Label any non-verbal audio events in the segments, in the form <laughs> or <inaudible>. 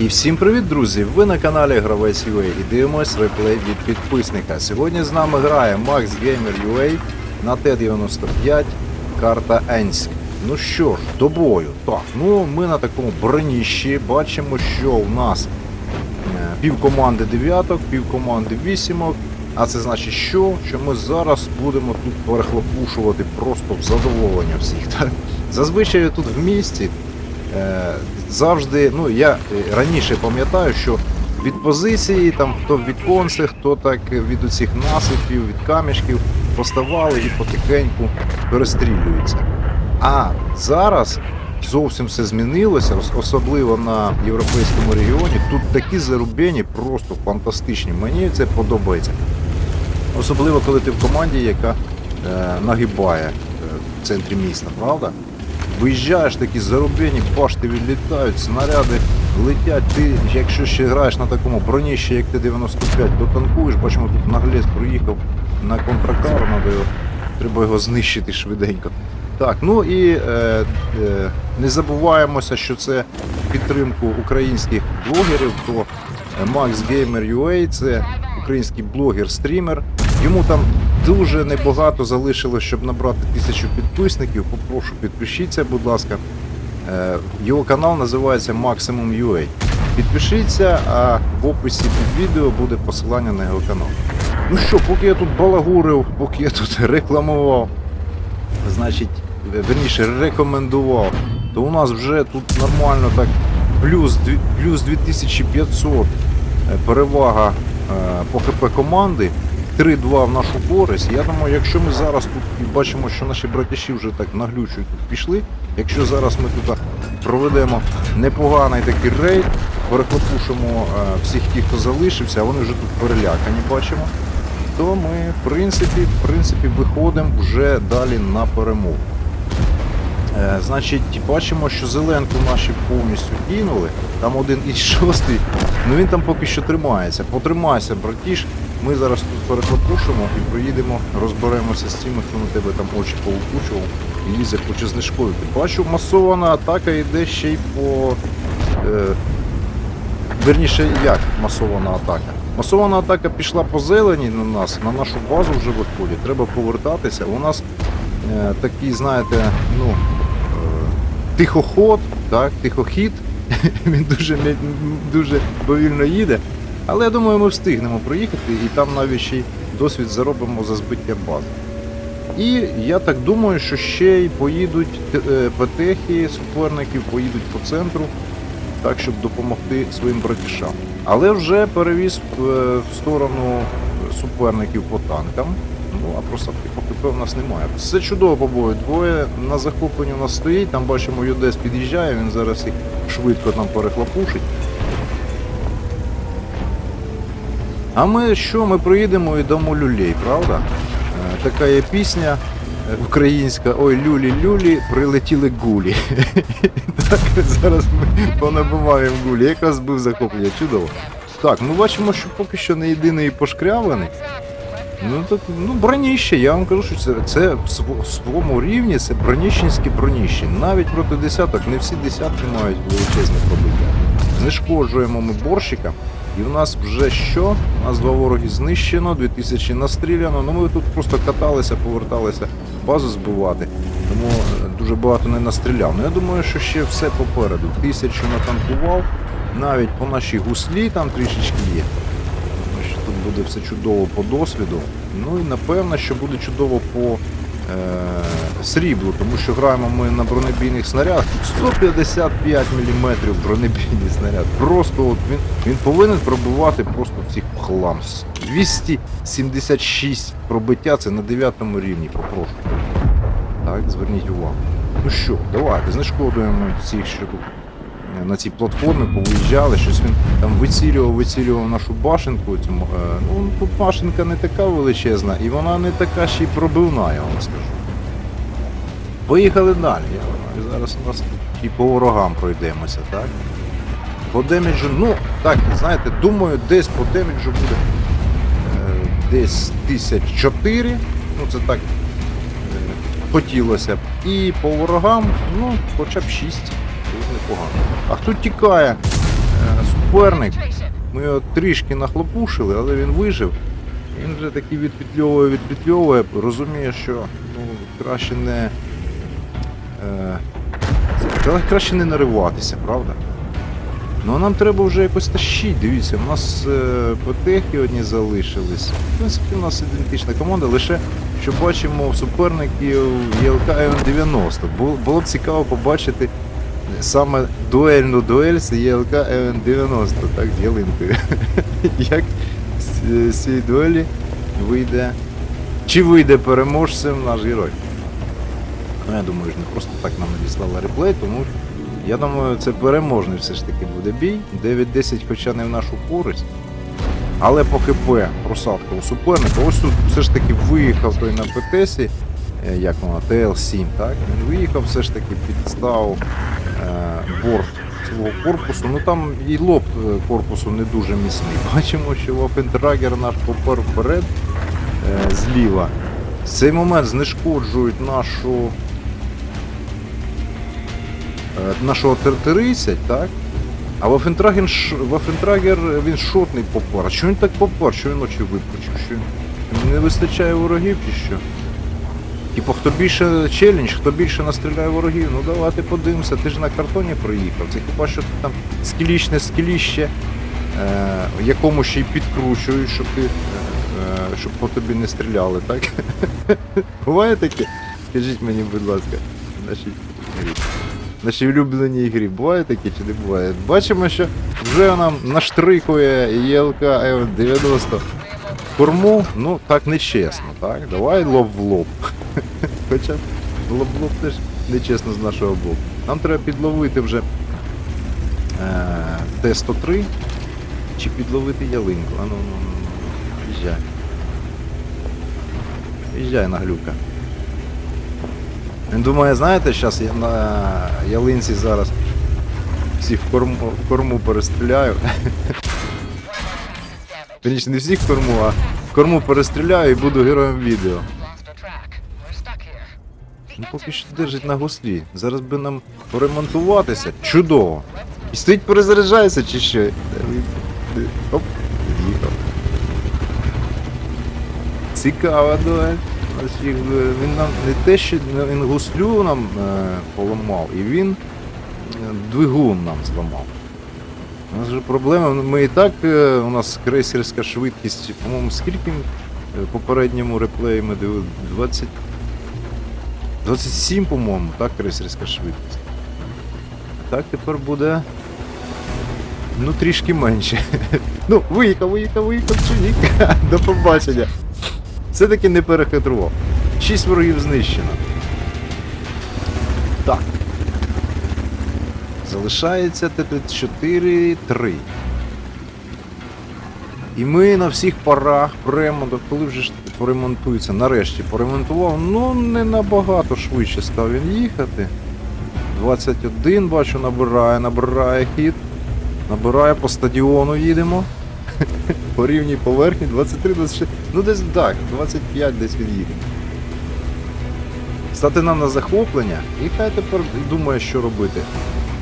І всім привіт, друзі! Ви на каналі Гравець UA і дивимось реплей від підписника. Сьогодні з нами грає Max Gamer UA на Т-95, карта Енськ. Ну що ж, до бою. Так, ну ми на такому броніщі бачимо, що у нас е, пів команди дев'яток, пів команди вісімок. А це значить що? Що ми зараз будемо тут перехлопушувати просто в задоволення всіх. Так? Зазвичай тут в місті завжди, ну я е, раніше пам'ятаю, що від позиції, там хто від конци, хто так від оцих насипів, від камішків поставали і потихеньку перестрілюються. А зараз зовсім все змінилося, особливо на європейському регіоні. Тут такі зарубені просто фантастичні. Мені це подобається. Особливо, коли ти в команді, яка е, нагибає е, в центрі міста, правда? Виїжджаєш такі зарубені, башти відлітають, снаряди летять. Ти, якщо ще граєш на такому броніщі, як Т-95, то танкуєш, бачимо, тут наглець приїхав на контракару, його, треба його знищити швиденько. Так, ну і е, е, не забуваємося, що це підтримку українських блогерів, то е, Max Gamer UA це український блогер-стрімер. Йому там дуже небагато залишилось, щоб набрати тисячу підписників. Попрошу, підпишіться, будь ласка. Е, Його канал називається Maximum UA. Підпишіться, а в описі під відео буде посилання на його канал. Ну що, поки я тут балагурив, поки я тут рекламував, значить, верніше рекомендував, то у нас вже тут нормально так плюс, плюс 2500 е, перевага е, по ХП команди. 3-2 в нашу користь. Я думаю, якщо ми зараз тут бачимо, що наші братіші вже так наглючують тут пішли, якщо зараз ми тут проведемо непоганий такий рейд, перехлопушимо е, всіх тих, хто залишився, а вони вже тут перелякані, бачимо, то ми в принципі, в принципі виходимо вже далі на перемогу. Е, значить, бачимо, що зеленку наші повністю кинули. Там один із шостий, ну він там поки що тримається. Потримайся, братіш. Ми зараз тут перехлопушимо і проїдемо, розберемося з тими, хто на тебе там очі повикучував і лізе хоче знешкодити. Бачу, масована атака йде ще й по. Е, верніше, як масована атака? Масована атака пішла по зелені на нас, на нашу базу вже виходить. Треба повертатися. У нас е, такий, знаєте, ну, тихоход, так, тихохід. <laughs> Він дуже, дуже повільно їде. Але я думаю, ми встигнемо проїхати і там навіть ще й досвід заробимо за збиття бази. І я так думаю, що ще й поїдуть е, петехи суперників, поїдуть по центру, так, щоб допомогти своїм братішам. Але вже перевіз е, в сторону суперників по танкам. Ну, а просто В нас немає. Все чудово по бою. Двоє на захопленні у нас стоїть, там бачимо, Юдес під'їжджає, він зараз їх швидко там перехлопушить. А ми що? Ми проїдемо і дамо люлей, правда? Е, Така є пісня е, українська Ой, люлі-люлі, прилетіли гулі. <laughs> Так, зараз ми понабиваємо гулі. Якраз був захоплення, чудово. Так, ми бачимо, що поки що не єдиний пошкрявлений. Ну так, ну броніще, я вам кажу, що це, це в своєму рівні це броніщенські броніщі. Навіть проти десяток, не всі десятки мають величезне пробиття. Знешкоджуємо ми борщика, і в нас вже що? У нас два вороги знищено, 2000 настріляно. Ну ми тут просто каталися, поверталися базу збивати. Тому е, дуже багато не настріляв. Ну я думаю, що ще все попереду. Тисячу натанкував, навіть по нашій гуслі там трішечки є. Буде все чудово по досвіду. Ну і напевно, що буде чудово по е, сріблу, тому що граємо ми на бронебійних снарядах. Тут 155 мм бронебійний снаряд. Просто от він, він повинен пробивати просто в хлам. 276 пробиття це на 9 рівні, попрошу. Так, зверніть увагу. Ну що, давайте знешкодуємо цих, що тут на цій платформі повиїжджали, щось він там вицілював, вицілював нашу башенку. Цьому, е, ну, тут башенка не така величезна, і вона не така ще й пробивна, я вам скажу. Поїхали далі. Думаю, зараз у нас і по ворогам пройдемося, так? По деміджу, ну, так, знаєте, думаю, десь по деміджу буде е, десь 1004, ну це так е, хотілося б. І по ворогам, ну, хоча б 6, дуже непогано. А хто тікає? Е, суперник. Ми його трішки нахлопушили, але він вижив. Він вже такий відпетльовує, відпетльовує, розуміє, що ну, краще не. Е, краще не нариватися, правда? Ну а нам треба вже якось тащити. Дивіться, у нас е, потехи одні залишились. В принципі, у нас ідентична команда, лише що бачимо в суперників ЄЛК М90. Було, було б цікаво побачити саме дуельну дуель з ЄЛК М90, так, <laughs> з ялинкою. Як з, цієї дуелі вийде. Чи вийде переможцем наш герой? Ну, я думаю, ж не просто так нам надіслали реплей, тому я думаю, це переможний все ж таки буде бій. 9-10, хоча не в нашу користь. Але по ХП просадка у суперника. Ось тут все ж таки виїхав той на ПТСі, е, як вона, ТЛ-7, так? Він виїхав, все ж таки підстав борт свого корпусу. Ну там і лоб е, корпусу не дуже міцний. <laughs> Бачимо, що Вафентрагер наш попер вперед е, зліва. В цей момент знешкоджують нашу е, нашого Т-30, так? А Вафентрагер, він шотний. А що він так попар? Що він очі випучив? Що не вистачає ворогів чи що? Типу, хто більше челендж, хто більше настріляє ворогів, ну давайте подивимося, ти ж на картоні проїхав. Це хіба що ти там скілічне скіліще, е, якому ще й підкручують, щоб ти, е, е, щоб по тобі не стріляли, так? <laughs> Буває таке? Скажіть мені, будь ласка, в нашій грі. В Нашій улюбленій грі буває таке чи не буває? Бачимо, що вже нам наштрикує ЄЛК М90 корму, ну так нечесно, так? Давай лоб в лоб. <laughs> Хоча лоб в лоб теж нечесно з нашого боку. Нам треба підловити вже е, Т-103 чи підловити ялинку. А ну, ну, ну, їжджай. Їжджай на глюка. Він думає, знаєте, зараз я на ялинці зараз всіх в корму, в корму перестріляю. <laughs> Звісно, не всіх корму, а корму перестріляю і буду героєм відео. Ну, поки що держить на гуслі. Зараз би нам поремонтуватися. Чудово. І стоїть перезаряджається чи що? Оп, від'їхав. Цікаво, дуель. Він нам не те, що він гуслю нам е, поламав, і він е, двигун нам зламав. У нас же проблема, ми і так, е, у нас крейсерська швидкість, по-моєму, скільки е, попередньому реплеї ми дивили? 20... 27, по-моєму, так, крейсерська швидкість. Так тепер буде. Ну, трішки менше. <laughs> ну, виїхав, виїхав, виїхав, чоловік. <laughs> До побачення. Все-таки не перехитрував. Шість ворогів знищено. Залишається Т-4-3. І ми на всіх парах поремонту, коли вже ж поремонтується, нарешті поремонтував, ну не набагато швидше став він їхати. 21, бачу, набирає, набирає хід. Набирає по стадіону їдемо. <laughs> По рівній поверхні 23, 26. Ну десь так, 25 десь від'їдемо. Стати нам на захоплення, і хай тепер думає, що робити.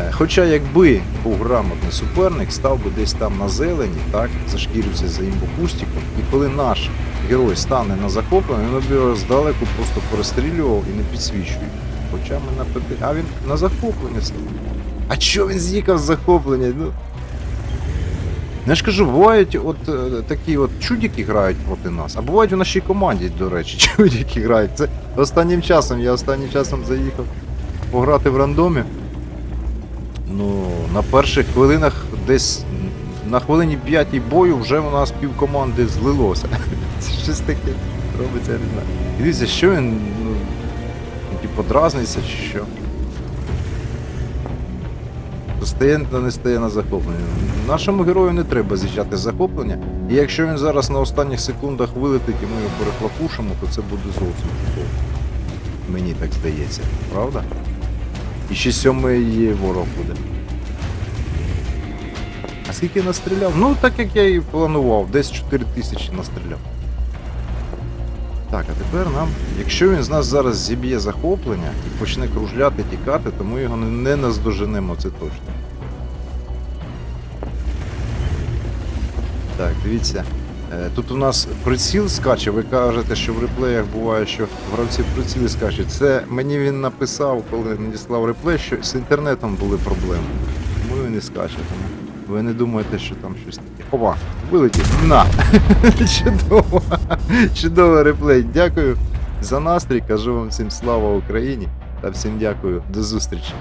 Е, Хоча якби був грамотний суперник, став би десь там на зелені, так, зашкірився за імбокустиком, і коли наш герой стане на захоплення, він його здалеку просто перестрілював і не підсвічує. Хоча ми на ПТ. А він на захоплення став. А чого він з'їхав з захоплення? Ну, Ну, я ж кажу, бувають от е, такі от чудики грають проти нас, а бувають у нашій команді, до речі, <laughs> чудики грають. Це останнім часом, я останнім часом заїхав пограти в рандомі. Ну, на перших хвилинах десь на хвилині п'ятій бою вже у нас пів команди злилося. <laughs> Це щось таке робиться, я не знаю. І дивіться, що він, ну, типу, дразниться чи що. Стає та не стає на захоплення. Нашому герою не треба з'їжджати захоплення. І якщо він зараз на останніх секундах вилетить і ми його перехлопушимо, то це буде зовсім. Мені так здається, правда? І ще сьомий ворог буде. А скільки настріляв? Ну, так як я і планував, десь 4 тисячі настріляв. Так, а тепер нам, якщо він з нас зараз зіб'є захоплення і почне кружляти, тікати, то ми його не, не наздоженемо, це точно. Так, дивіться. Е, Тут у нас приціл скаче. Ви кажете, що в реплеях буває, що гравці приціли скачуть. Це мені він написав, коли надіслав реплей, що з інтернетом були проблеми. Тому він і скаче. Тому ви не думаєте, що там щось таке. Опа, вилетів. На! <laughs> Чудово! Чудовий реплей. Дякую за настрій. Кажу вам всім слава Україні та всім дякую. До зустрічі.